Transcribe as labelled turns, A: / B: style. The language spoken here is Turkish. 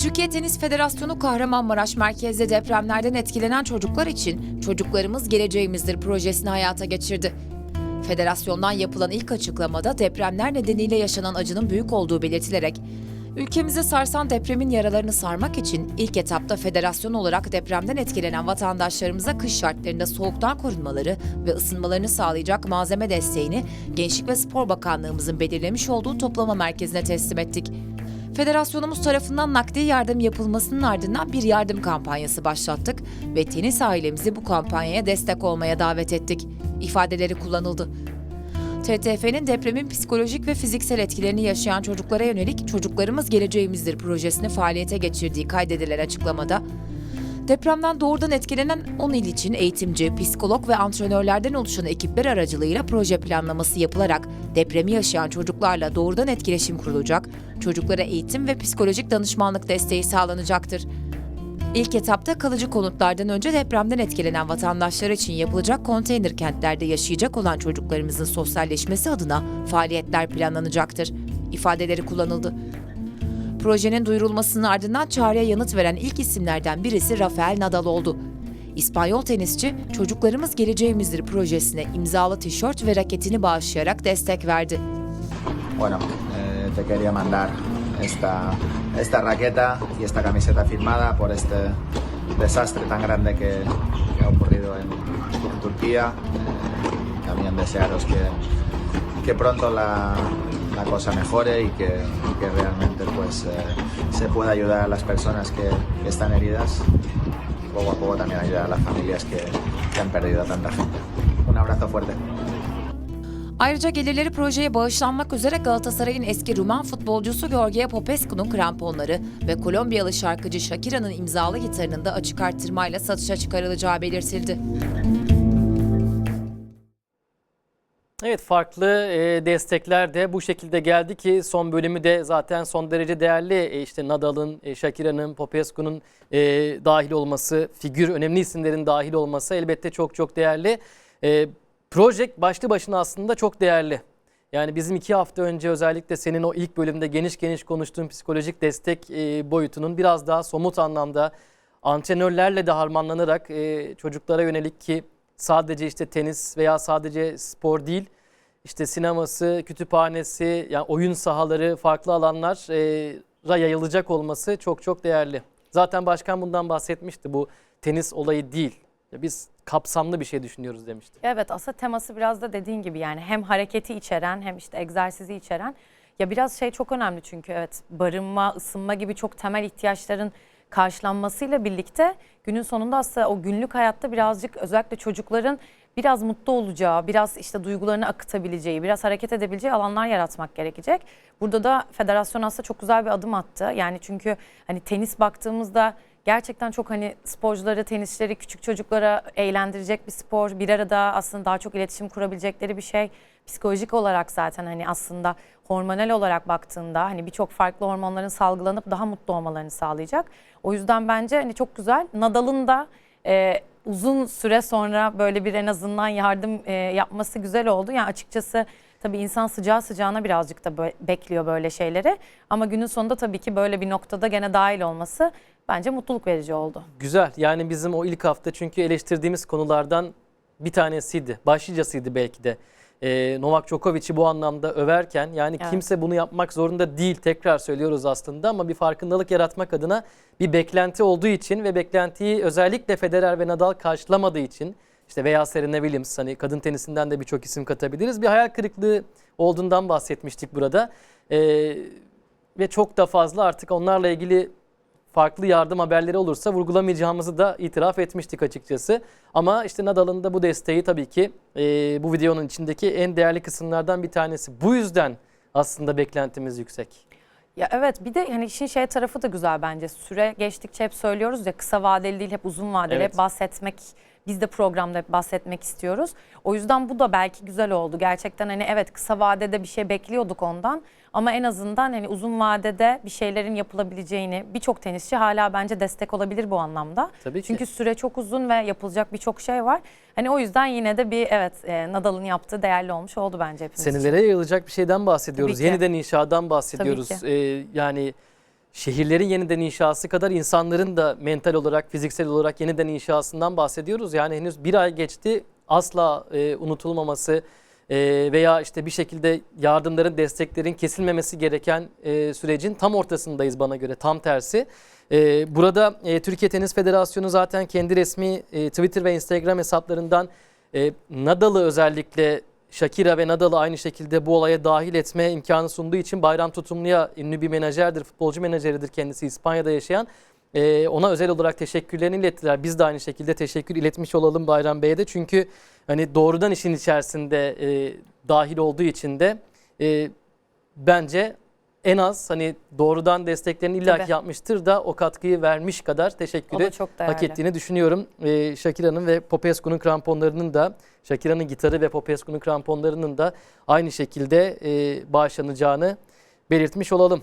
A: Türkiye Tenis Federasyonu Kahramanmaraş merkezde depremlerden etkilenen çocuklar için Çocuklarımız Geleceğimizdir projesini hayata geçirdi. Federasyondan yapılan ilk açıklamada depremler nedeniyle yaşanan acının büyük olduğu belirtilerek, ülkemizi sarsan depremin yaralarını sarmak için ilk etapta federasyon olarak depremden etkilenen vatandaşlarımıza kış şartlarında soğuktan korunmaları ve ısınmalarını sağlayacak malzeme desteğini Gençlik ve Spor Bakanlığımızın belirlemiş olduğu toplama merkezine teslim ettik. Federasyonumuz tarafından nakdi yardım yapılmasının ardından bir yardım kampanyası başlattık ve tenis ailemizi bu kampanyaya destek olmaya davet ettik. İfadeleri kullanıldı. TTF'nin depremin psikolojik ve fiziksel etkilerini yaşayan çocuklara yönelik Çocuklarımız Geleceğimizdir projesini faaliyete geçirdiği kaydedilen açıklamada, depremden doğrudan etkilenen 10 il için eğitimci, psikolog ve antrenörlerden oluşan ekipler aracılığıyla proje planlaması yapılarak depremi yaşayan çocuklarla doğrudan etkileşim kurulacak, çocuklara eğitim ve psikolojik danışmanlık desteği sağlanacaktır. İlk etapta kalıcı konutlardan önce depremden etkilenen vatandaşlar için yapılacak konteyner kentlerde yaşayacak olan çocuklarımızın sosyalleşmesi adına faaliyetler planlanacaktır. İfadeleri kullanıldı. Projenin duyurulmasının ardından çağrıya yanıt veren ilk isimlerden birisi Rafael Nadal oldu. İspanyol tenisçi Çocuklarımız Geleceğimizdir projesine imzalı tişört ve raketini bağışlayarak destek verdi.
B: Bueno, eh, te quería mandar esta, esta raqueta y esta camiseta firmada por este desastre tan grande que, que ha ocurrido en, en Turquía. Eh, también desearos que, que pronto la, la cosa mejore y que, y que realmente pues, eh, se pueda ayudar a las personas que, que están heridas y poco a poco también ayudar a las familias que, que han perdido a tanta gente. Un abrazo fuerte.
A: Ayrıca gelirleri projeye bağışlanmak üzere Galatasaray'ın eski Rumen futbolcusu George Popescu'nun kramponları ve Kolombiyalı şarkıcı Shakira'nın imzalı gitarının da açık arttırmayla satışa çıkarılacağı belirtildi.
C: Evet farklı e, destekler de bu şekilde geldi ki son bölümü de zaten son derece değerli. E, işte Nadal'ın, e, Shakira'nın, Popescu'nun dahil olması, figür önemli isimlerin dahil olması elbette çok çok değerli. Proje başlı başına aslında çok değerli. Yani bizim iki hafta önce özellikle senin o ilk bölümde geniş geniş konuştuğun psikolojik destek boyutunun biraz daha somut anlamda antrenörlerle de harmanlanarak çocuklara yönelik ki sadece işte tenis veya sadece spor değil işte sineması, kütüphanesi, yani oyun sahaları, farklı alanlara yayılacak olması çok çok değerli. Zaten başkan bundan bahsetmişti. Bu tenis olayı değil. Biz kapsamlı bir şey düşünüyoruz demişti.
D: Evet aslında teması biraz da dediğin gibi yani hem hareketi içeren hem işte egzersizi içeren. Ya biraz şey çok önemli çünkü evet barınma, ısınma gibi çok temel ihtiyaçların karşılanmasıyla birlikte günün sonunda aslında o günlük hayatta birazcık özellikle çocukların biraz mutlu olacağı, biraz işte duygularını akıtabileceği, biraz hareket edebileceği alanlar yaratmak gerekecek. Burada da federasyon aslında çok güzel bir adım attı. Yani çünkü hani tenis baktığımızda gerçekten çok hani sporcuları, tenisçileri, küçük çocuklara eğlendirecek bir spor. Bir arada aslında daha çok iletişim kurabilecekleri bir şey. Psikolojik olarak zaten hani aslında hormonal olarak baktığında hani birçok farklı hormonların salgılanıp daha mutlu olmalarını sağlayacak. O yüzden bence hani çok güzel. Nadal'ın da e, uzun süre sonra böyle bir en azından yardım e, yapması güzel oldu. Yani açıkçası tabii insan sıcağı sıcağına birazcık da bö- bekliyor böyle şeyleri. Ama günün sonunda tabii ki böyle bir noktada gene dahil olması bence mutluluk verici oldu.
C: Güzel. Yani bizim o ilk hafta çünkü eleştirdiğimiz konulardan bir tanesiydi. Başlıcasıydı belki de. Ee, Novak Djokovic'i bu anlamda överken yani
D: Evet.
C: kimse bunu yapmak zorunda değil tekrar söylüyoruz aslında ama bir farkındalık yaratmak adına bir beklenti olduğu için ve beklentiyi özellikle Federer ve Nadal karşılamadığı için işte veya Serena Williams hani kadın tenisinden de birçok isim katabiliriz. Bir hayal kırıklığı olduğundan bahsetmiştik burada. Ee, ve çok da fazla artık onlarla ilgili farklı yardım haberleri olursa vurgulamayacağımızı da itiraf etmiştik açıkçası. Ama işte Nadal'ın da bu desteği tabii ki e, bu videonun içindeki en değerli kısımlardan bir tanesi. Bu yüzden aslında beklentimiz yüksek.
D: Ya evet bir de hani işin şey tarafı da güzel bence. Süre geçtikçe hep söylüyoruz ya kısa vadeli değil hep uzun vadeli
C: Evet.
D: hep bahsetmek biz de programda bahsetmek istiyoruz. O yüzden bu da belki güzel oldu. Gerçekten hani evet kısa vadede bir şey bekliyorduk ondan ama en azından hani uzun vadede bir şeylerin yapılabileceğini birçok tenisçi hala bence destek olabilir bu anlamda.
C: Tabii ki.
D: Çünkü süre çok uzun ve yapılacak birçok şey var. Hani o yüzden yine de bir evet e, Nadal'ın yaptığı değerli olmuş oldu bence hepimiz.
C: Senelere yayılacak bir şeyden bahsediyoruz. Yeniden inşadan bahsediyoruz. Ee, yani şehirlerin yeniden inşası kadar insanların da mental olarak, fiziksel olarak yeniden inşasından bahsediyoruz. Yani henüz bir ay geçti asla e, unutulmaması e, veya işte bir şekilde yardımların, desteklerin kesilmemesi gereken e, sürecin tam ortasındayız bana göre, tam tersi. E, burada e, Türkiye Tenis Federasyonu zaten kendi resmi e, Twitter ve Instagram hesaplarından e, Nadal'ı özellikle Shakira ve Nadal'ı aynı şekilde bu olaya dahil etme imkanı sunduğu için Bayram Tutumlu'ya ünlü bir menajerdir, futbolcu menajeridir kendisi İspanya'da yaşayan. Ee, ona özel olarak teşekkürlerini ilettiler. Biz de aynı şekilde teşekkür iletmiş olalım Bayram Bey'e de. Çünkü hani doğrudan işin içerisinde e, dahil olduğu için de e, bence en az hani doğrudan desteklerini illaki
D: Tabii.
C: yapmıştır da o katkıyı vermiş kadar teşekkürü hak ettiğini düşünüyorum. Ee, Shakira'nın ve Popescu'nun kramponlarının da Shakira'nın gitarı ve Popescu'nun kramponlarının da aynı şekilde e, bağışlanacağını belirtmiş olalım.